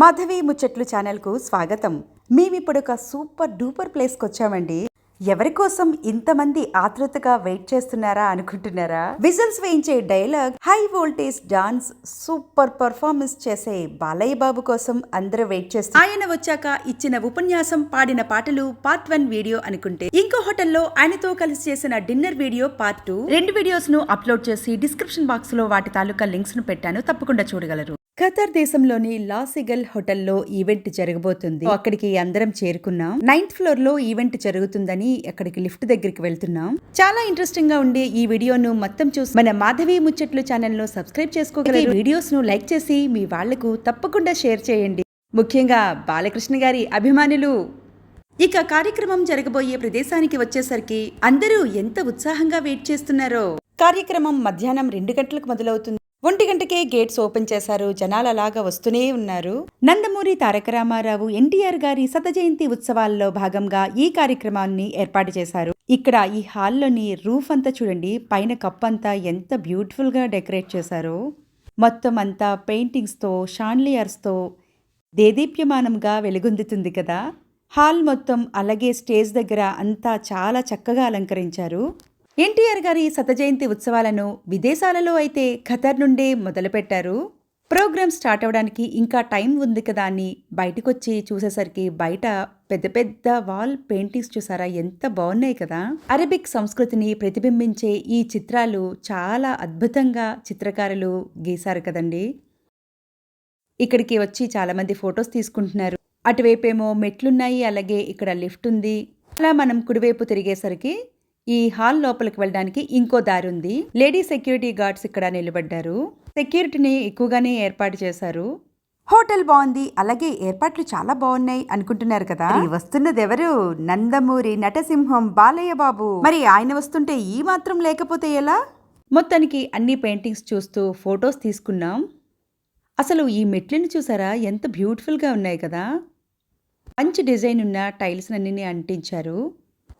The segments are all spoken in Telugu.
మాధవి ముచ్చట్లు ఛానల్కు స్వాగతం. మేమిప్పుడు ఒక సూపర్ డూపర్ ప్లేస్కి వచ్చామండి ఎవరి కోసం ఇంతమంది ఆతృతగా వెయిట్ చేస్తున్నారా అనుకుంటున్నారా? విజిల్స్ వేయించే dialogue high voltage dance super performance చేసే బాలయ్య బాబు కోసం అందరూ వెయిట్ చేస్తారు ఆయన వచ్చాక ఇచ్చిన ఉపన్యాసం పాడిన పాటలు పార్ట్ వన్ వీడియో అనుకుంటే ఇంకో హోటల్లో ఆయనతో కలిసి చేసిన డిన్నర్ వీడియో పార్ట్ టూ. రెండు వీడియోస్ను అప్లోడ్ చేసి డిస్క్రిప్షన్ బాక్స్లో వాటి తాలూకా లింక్స్ను పెట్టాను తప్పకుండా చూడగలరు. ఖతర్ దేశంలోని లాసిగల్ హోటల్లో ఈవెంట్ జరగబోతుంది. అక్కడికి అందరం చేరుకున్నాం. నైన్త్ ఫ్లోర్లో ఈవెంట్ జరుగుతుందని అక్కడికి లిఫ్ట్ దగ్గరికి వెళ్తున్నాం. చాలా ఇంట్రెస్టింగ్గా ఉండే ఈ వీడియోను మొత్తం చూసి మన మాధవి ముచ్చట్లు ఛానల్ను సబ్స్క్రైబ్ చేసుకోగలరు. వీడియోస్ను లైక్ చేసి మీ వాళ్ళకు తప్పకుండా షేర్ చేయండి. ముఖ్యంగా బాలకృష్ణ గారి అభిమానులు. ఇక కార్యక్రమం జరగబోయే ప్రదేశానికి వచ్చేసరికి అందరూ ఎంత ఉత్సాహంగా వెయిట్ చేస్తున్నారో. కార్యక్రమం మధ్యాహ్నం రెండు గంటలకు మొదలవుతుంది. ఒంటి గంటకే గేట్స్ ఓపెన్ చేశారు. జనాలు అలాగా వస్తూనే ఉన్నారు. నందమూరి తారక రామారావు ఎన్టీఆర్ గారి శత జయంతి ఉత్సవాల్లో భాగంగా ఈ కార్యక్రమాన్ని ఏర్పాటు చేశారు. ఇక్కడ ఈ హాల్లోని రూఫ్ అంతా చూడండి. పైన కప్ అంతా ఎంత బ్యూటిఫుల్గా డెకరేట్ చేశారో. మొత్తం అంతా పెయింటింగ్స్తో షాన్లియర్స్తో దేదీప్యమానంగా వెలుగొందుతుంది కదా. హాల్ మొత్తం అలాగే స్టేజ్ దగ్గర అంతా చాలా చక్కగా అలంకరించారు. ఎన్టీఆర్ గారి శతజయంతి ఉత్సవాలను విదేశాలలో అయితే ఖతర్ నుండే మొదలుపెట్టారు. ప్రోగ్రామ్ స్టార్ట్ అవడానికి ఇంకా టైం ఉంది కదా అని బయటకొచ్చి చూసేసరికి బయట పెద్ద పెద్ద వాల్ పెయింటింగ్స్ చూసారా? ఎంత బాగున్నాయి కదా! అరబిక్ సంస్కృతిని ప్రతిబింబించే ఈ చిత్రాలు చాలా అద్భుతంగా చిత్రకారులు గీశారు కదండి! ఇక్కడికి వచ్చి చాలామంది ఫొటోస్ తీసుకుంటున్నారు. అటువైపేమో మెట్లున్నాయి అలాగే ఇక్కడ లిఫ్ట్ ఉంది. అలా మనం కుడివైపు తిరిగేసరికి ఈ హాల్ లోపలికి వెళ్ళడానికి ఇంకో దారి ఉంది. లేడీ సెక్యూరిటీ గార్డ్స్ ఇక్కడ నిలబడ్డారు. సెక్యూరిటీని ఎక్కువగానే ఏర్పాటు చేశారు. హోటల్ బాగుంది. అలాగే ఏర్పాట్లు చాలా బాగున్నాయి అనుకుంటున్నారు కదా? వస్తున్నది ఎవరు? నందమూరి నటసింహం బాలయ్య బాబు. మరి ఆయన వస్తుంటే ఈ మాత్రం లేకపోతే ఎలా? మొత్తానికి అన్ని పెయింటింగ్స్ చూస్తూ ఫొటోస్ తీసుకున్నాం. అసలు ఈ మెట్లను చూసారా? ఎంత బ్యూటిఫుల్గా ఉన్నాయి కదా? మంచి డిజైన్ ఉన్న టైల్స్ అన్ని అంటించారు.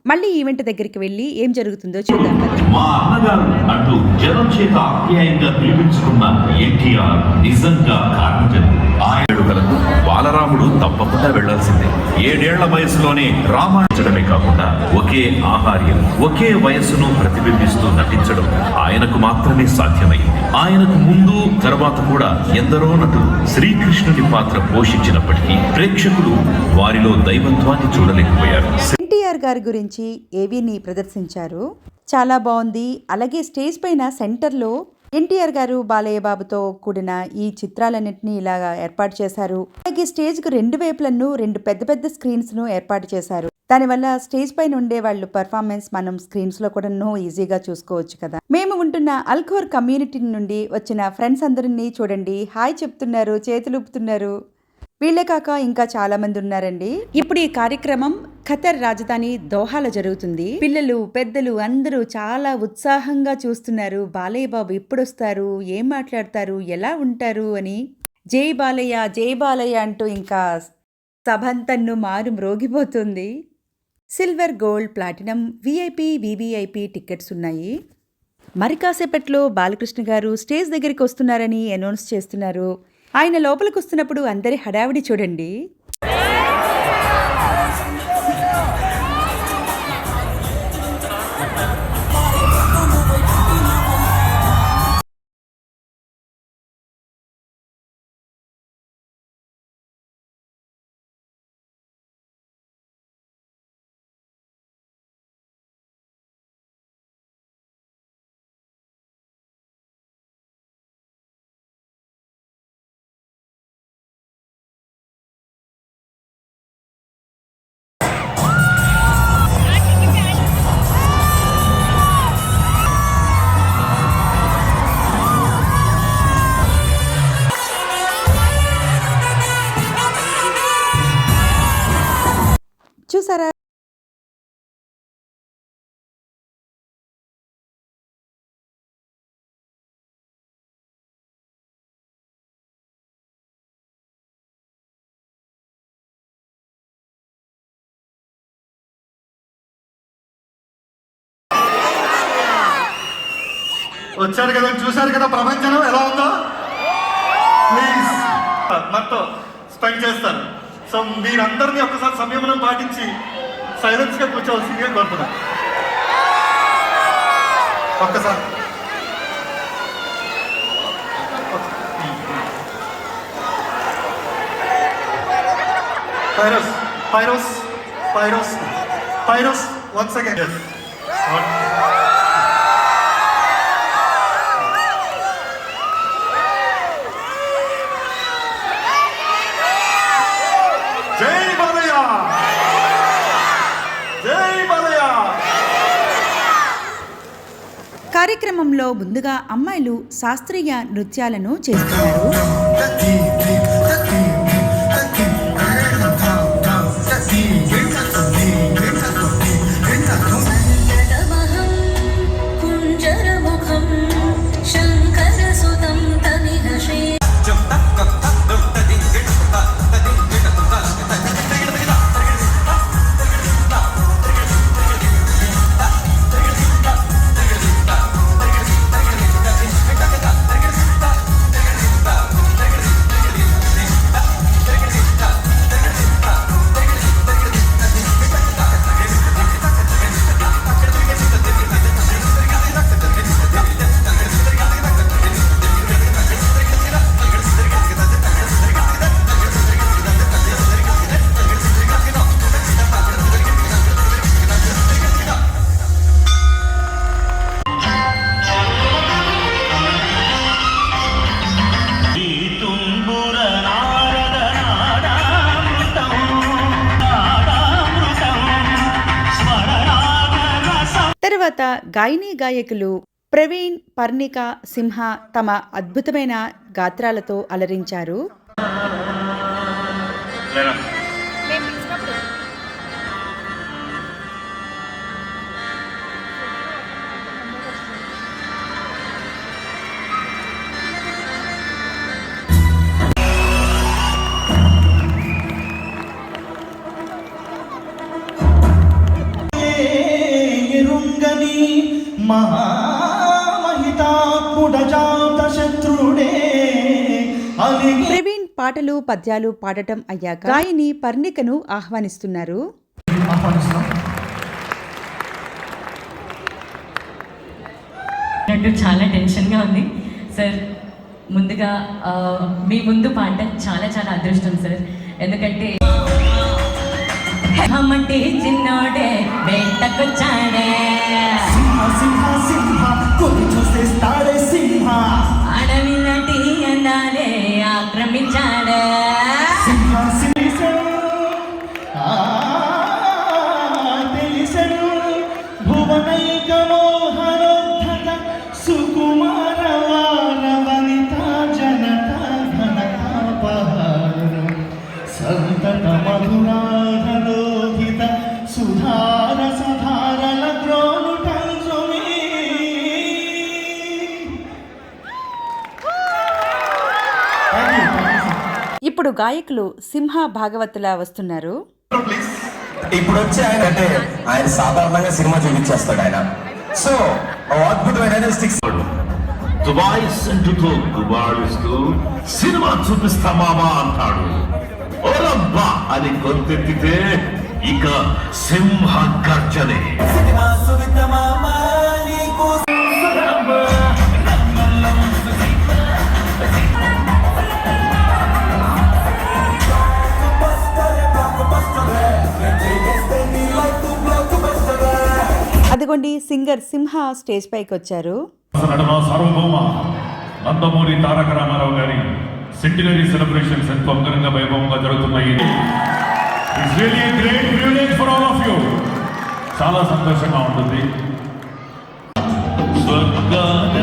మళ్ళీ ఈవెంట్ దగ్గరికి వెళ్ళి ఏం జరుగుతుందో చూద్దాం మా అన్నగారు అంటూ జనం చేత ఆప్యాయంగా పిలిపించుకున్న ఎన్టీఆర్ నిజంగా కార్మికుడు. ఆయన బాలరాముడు తప్పకుండా వెళ్ళాల్సిందే. ఏడేళ్ళ వయసులోనే రామాయించడమే కాకుండా ఒకే ఆహార్యం ఒకే వయస్సును ప్రతిబింబిస్తూ నటించడం ఆయనకు మాత్రమే సాధ్యమైంది. ఆయనకు ముందు తర్వాత కూడా ఎందరో నటులు శ్రీకృష్ణుని పాత్ర పోషించినప్పటికీ ప్రేక్షకులు వారిలో దైవత్వాన్ని చూడలేకపోయారు. గారి గురించి ఏవీని ప్రదర్శించారు? చాలా బాగుంది. అలాగే స్టేజ్ పైన సెంటర్లో ఎన్టీఆర్ గారు బాలయ్య బాబుతో కూడిన ఈ చిత్రాలన్నింటినీ ఇలాగా ఏర్పాటు చేశారు. అలాగే స్టేజ్కు రెండు వైపులను రెండు పెద్ద పెద్ద స్క్రీన్స్ను ఏర్పాటు చేశారు. దానివల్ల స్టేజ్ పైన ఉండే వాళ్ళు పర్ఫార్మెన్స్ మనం స్క్రీన్స్లో కూడా ఈజీగా చూసుకోవచ్చు కదా. మేము ఉంటున్న అల్కోర్ కమ్యూనిటీ నుండి వచ్చిన ఫ్రెండ్స్ అందరినీ చూడండి. హాయ్ చెప్తున్నారు చేతులు ఊపుతున్నారు వీళ్ళే కాక ఇంకా చాలా మంది ఉన్నారండి. ఇప్పుడు ఈ కార్యక్రమం ఖతర్ రాజధాని దోహాలో జరుగుతుంది. పిల్లలు పెద్దలు అందరూ చాలా ఉత్సాహంగా చూస్తున్నారు. బాలయ్య బాబు ఎప్పుడొస్తారు? ఏం మాట్లాడతారు? ఎలా ఉంటారు? అని జై బాలయ్య జై బాలయ్య అంటూ ఇంకా సభంతన్ను మారు మ్రోగిపోతుంది. Silver gold platinum VIP VVIP tickets ఉన్నాయి. మరి కాసేపట్లో బాలకృష్ణ గారు స్టేజ్ దగ్గరికి వస్తున్నారని అనౌన్స్ చేస్తున్నారు. ఆయన లోపలికి వస్తున్నప్పుడు అందరి హడావిడి చూడండి. వచ్చారు కదా చూశారు కదా ప్రపంచం ఎలా ఉందో? ప్లీజ్ మనతో స్పెండ్ చేస్తారు సో మీరందరినీ ఒక్కసారి సంయమనం పాటించి సైలెన్స్గా కూర్చోవలసిందిగా కోరుతున్నా ఒక్కసారి. పైరోస్ పైరోస్ పైరోస్ పైరోస్ వన్స్ అగైన్ ముందుగా అమ్మాయిలు శాస్త్రీయ నృత్యాలను చేస్తున్నారు. గాయనీ గాయకులు ప్రవీణ్ పర్ణిక సింహ తమ అద్భుతమైన గాత్రాలతో అలరించారు. పాటలు పద్యాలు పాడటం అయ్యాక గాయని పర్ణికను ఆహ్వానిస్తున్నారు. చాలా టెన్షన్గా ఉంది. సార్ ముందుగా ఆ, మీ ముందు పాట చాలా చాలా అదృష్టం సార్. ఎందుకంటే హమ్మంటే చిన్నోడే వేటకొచ్చాడే సింహ సింహ సింహ కొన్ని చూసేస్తాడే సింహ. Yeah. ఇప్పుడు గాయకులు సింహ భాగవతుల వస్తున్నారు. ఇప్పుడు వచ్చి ఆయన అంటే ఆయన సాధారణంగా సినిమా చూపించేస్తాడు ఆయన. సో అద్భుతమైన స్టిక్స్ దుబాయ్ సెంటుతో గుబాళిస్తూ సినిమా చూపిస్తామావా అంటాడు. ఓరబ్బా అని గొంతెత్తితే ఇక సింహ గర్జనే. అదిగోండి సింగర్ సింహ స్టేజ్ పైకి వచ్చారు. నటన సార్వభౌమ నందమూరి తారక రామారావు గారి సెంటినరీ సెలబ్రేషన్స్ ఎంతో అంగరంగ వైభవంగా జరుగుతున్నాయి. It's really great privilege for all of you చాలా సంతోషంగా ఉంటుంది. స్వర్గాన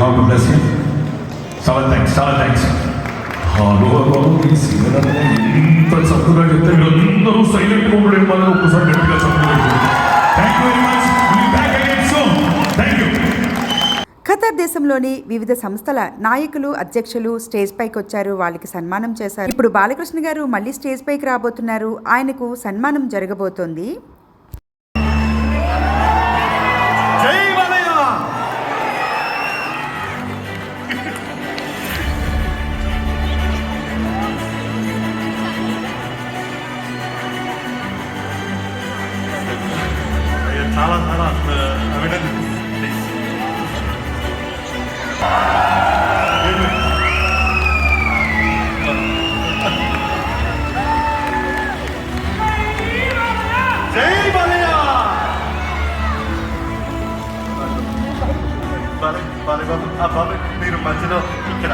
టు బ్లెస్ హిమ్ చాలా థ్యాంక్స్ చాలా థ్యాంక్స్ హలో బాబు ఈ సింగర్ అంటే ఎంత చక్కగా చెప్తే మీరందరూ సైలెంట్గా ఉండడం వల్ల ఒక్కసారి గట్టిగా చక్కగా thank you very much back again soon thank you Qatar దేశంలోని వివిధ సంస్థల నాయకులు అధ్యక్షులు స్టేజ్ పైకి వచ్చారు. వాళ్ళకి సన్మానం చేశారు. ఇప్పుడు బాలకృష్ణ గారు మళ్ళీ స్టేజ్ పైకి రాబోతున్నారు. ఆయనకు సన్మానం జరగబోతోంది. జై ఆ బాబు మీరు మధ్యలో ఇక్కడ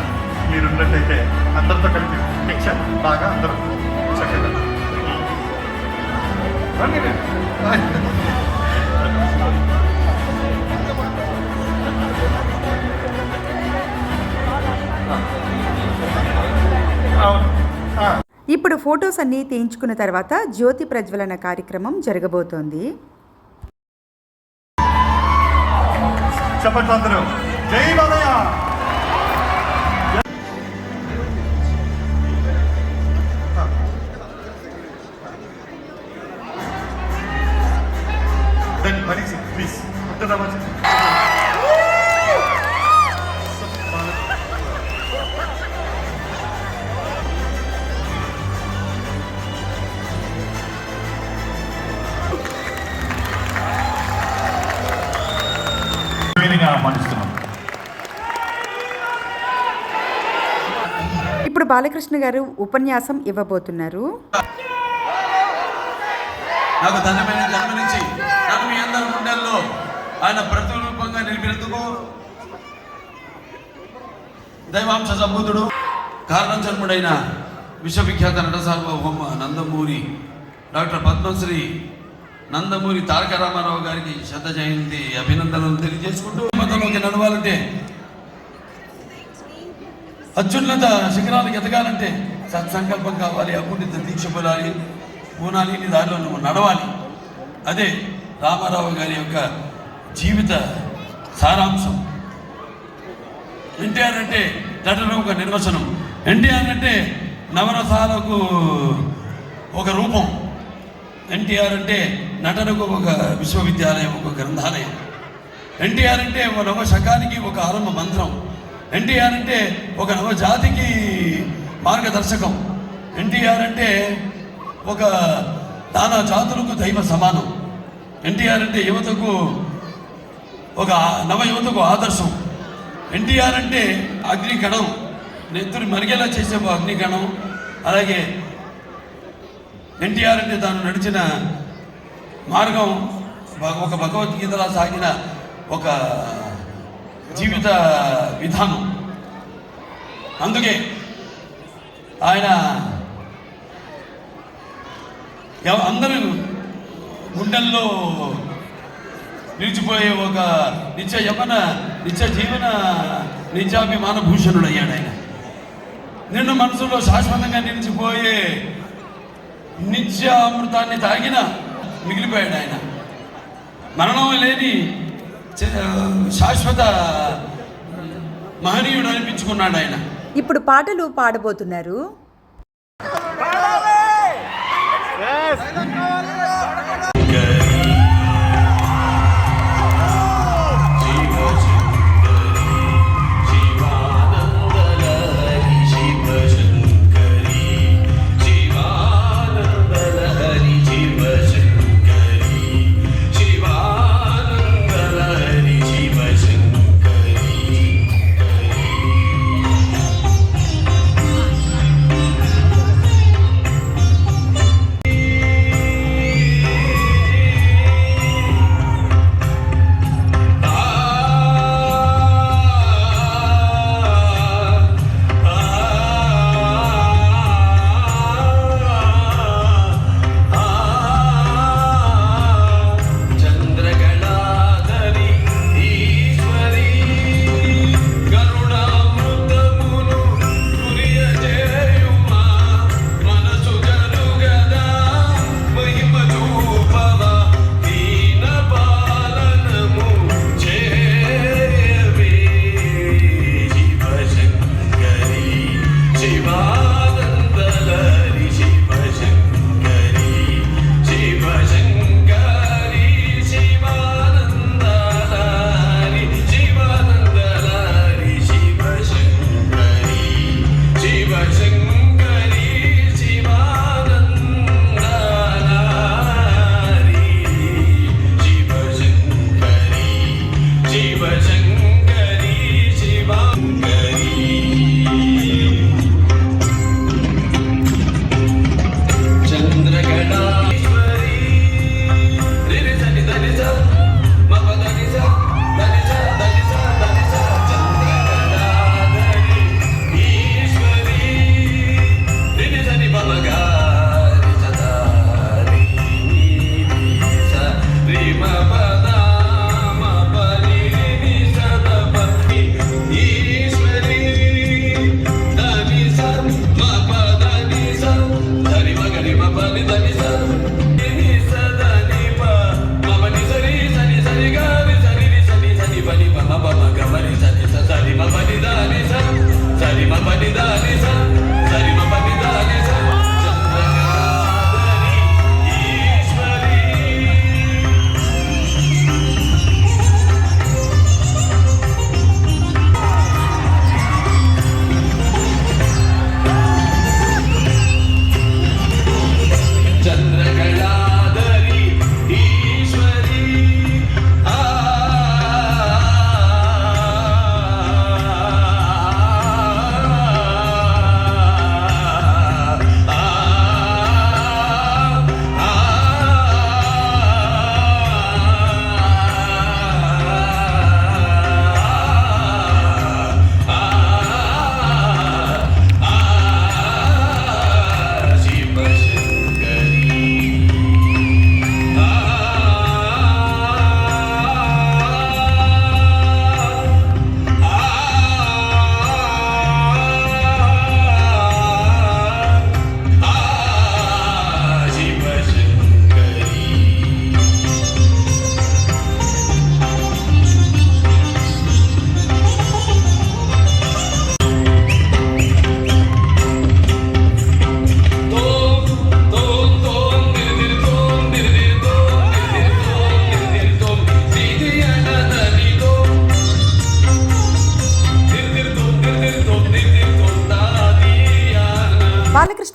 మీరు ఉన్నట్టయితే అందరితో కలిపి పిక్చర్ బాగా అందరూ చక్కగా. ఇప్పుడు ఫొటోస్ అన్ని తీయించుకున్న తర్వాత జ్యోతి ప్రజ్వలన కార్యక్రమం జరగబోతోంది. చెప్పండి అందరూ బాలకృష్ణ గారు ఉపన్యాసం ఇవ్వబోతున్నారు. నాకు ధన్యమైన జన్మనిచ్చి నాకు మీ అందరి గుండెల్లో ఆయన ప్రతిరూపంగా నిలిపినందుకు దైవాంశ సంబుద్ధుడు కారణం జన్ముడైన విశ్వవిఖ్యాత నట నందమూరి డాక్టర్ పద్మశ్రీ నందమూరి తారక రామారావు గారికి శత జయంతి అభినందనలు తెలియజేసుకుంటూ మతంలోకి నడవాలంటే అత్యున్నత శిఖరాలకు ఎదగాలంటే సత్సంకల్పం కావాలి అకుంఠిత దీక్ష పొలాలి పూనాలి నీ దారిలో నువ్వు నడవాలి. అదే రామారావు గారి యొక్క జీవిత సారాంశం. ఎన్టీఆర్ అంటే నటన ఒక నిర్వచనం. ఎన్టీఆర్ అంటే నవరసాలకు ఒక రూపం. ఎన్టీఆర్ అంటే నటనకు ఒక విశ్వవిద్యాలయం ఒక గ్రంథాలయం. ఎన్టీఆర్ అంటే ఒక నవ శకానికి ఒక ఆరంభ మంత్రం. ఎన్టీఆర్ అంటే ఒక నవ జాతికి మార్గదర్శకం. ఎన్టీఆర్ అంటే ఒక నానా జాతులకు దైవ సమానం. ఎన్టీఆర్ అంటే యువతకు ఒక నవ యువతకు ఆదర్శం. ఎన్టీఆర్ అంటే అగ్నికణం. నెత్తురు మరిగేలా చేసే ఒక అగ్ని అలాగే ఎన్టీఆర్ అంటే తాను నడిచిన మార్గం ఒక భగవద్గీతలా సాగిన ఒక జీవిత విధానం. అందుకే ఆయన అందరూ గుండెల్లో నిలిచిపోయే ఒక నిత్య యమన నిత్య జీవన నిత్యాభిమాన భూషణుడు అయ్యాడు ఆయన. నిన్ను మనసులో శాశ్వతంగా నిలిచిపోయే నిత్య అమృతాన్ని తాగిన మిగిలిపోయాడు ఆయన. మరణం లేని శాశ్వత మహనీయుడు అనిపించుకున్నాడు ఆయన. ఇప్పుడు పాటలు పాడబోతున్నారు.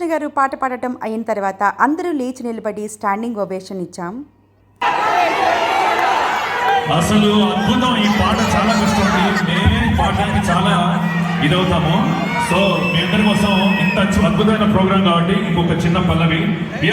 గారు పాట పాడటం అయిన తర్వాత అందరూ లేచి నిలబడి స్టాండింగ్ ఓవేషన్ ఇచ్చాం. అసలు అద్భుతం. ఈ పాట చాలా కష్టం నేనే పాడడానికి చాలా ఇదవుతాము. సో మీ అందరి కోసం ఇంత అద్భు- అద్భుతమైన ప్రోగ్రామ్ కాబట్టి ఇంకొక చిన్న పల్లవి. We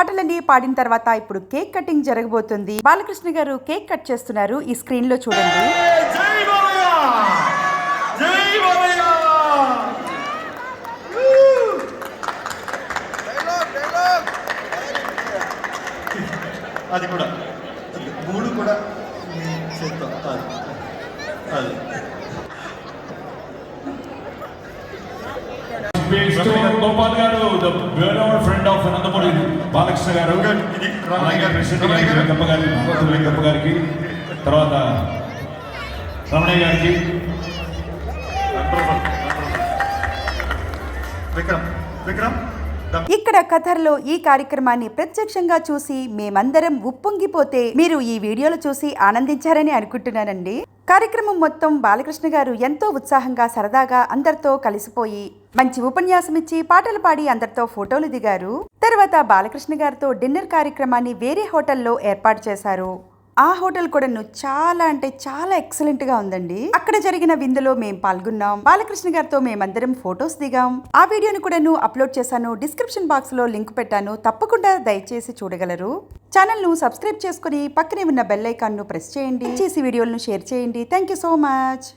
పాటలన్నీ పాడిన తర్వాత ఇప్పుడు కేక్ కటింగ్ జరగబోతుంది. బాలకృష్ణ గారు కేక్ కట్ చేస్తున్నారు. ఈ స్క్రీన్లో చూడండి. జై బాలయ్య! జై బాలయ్య! అది కూడా మూడు కూడా నీ చేత్తో అది అది గోపాల్ గారు the friend of Nandamuri Balakrishna గారు. గారికి వెంకప్ప గారికి భగవతులు వెంకప్ప గారికి తర్వాత రమణయ్య గారికి. విక్రమ్ విక్రమ్ ఇక్కడ ఖతర్లో ఈ కార్యక్రమాన్ని ప్రత్యక్షంగా చూసి మేమందరం ఉప్పొంగిపోతే మీరు ఈ వీడియోలు చూసి ఆనందించారని అనుకుంటున్నానండి. కార్యక్రమం మొత్తం బాలకృష్ణ గారు ఎంతో ఉత్సాహంగా సరదాగా అందరితో కలిసిపోయి మంచి ఉపన్యాసం ఇచ్చి పాటలు పాడి అందరితో ఫోటోలు దిగారు. తర్వాత బాలకృష్ణ గారితో డిన్నర్ కార్యక్రమాన్ని వేరే హోటల్లో ఏర్పాటు చేశారు. ఆ హోటల్ కూడా చాలా అంటే చాలా ఎక్సలెంట్గా ఉందండి. అక్కడ జరిగిన విందులో మేము పాల్గొన్నాం. బాలకృష్ణ గారితో మేమందరం ఫొటోస్ దిగాం. ఆ వీడియోని కూడా అప్లోడ్ చేశాను. డిస్క్రిప్షన్ బాక్స్లో లింక్ పెట్టాను. తప్పకుండా దయచేసి చూడగలరు. ఛానల్ను సబ్స్క్రైబ్ చేసుకుని పక్కనే ఉన్న బెల్ ఐకాన్ను ప్రెస్ చేయండి. చేసి వీడియోలను షేర్ చేయండి. Thank you so much.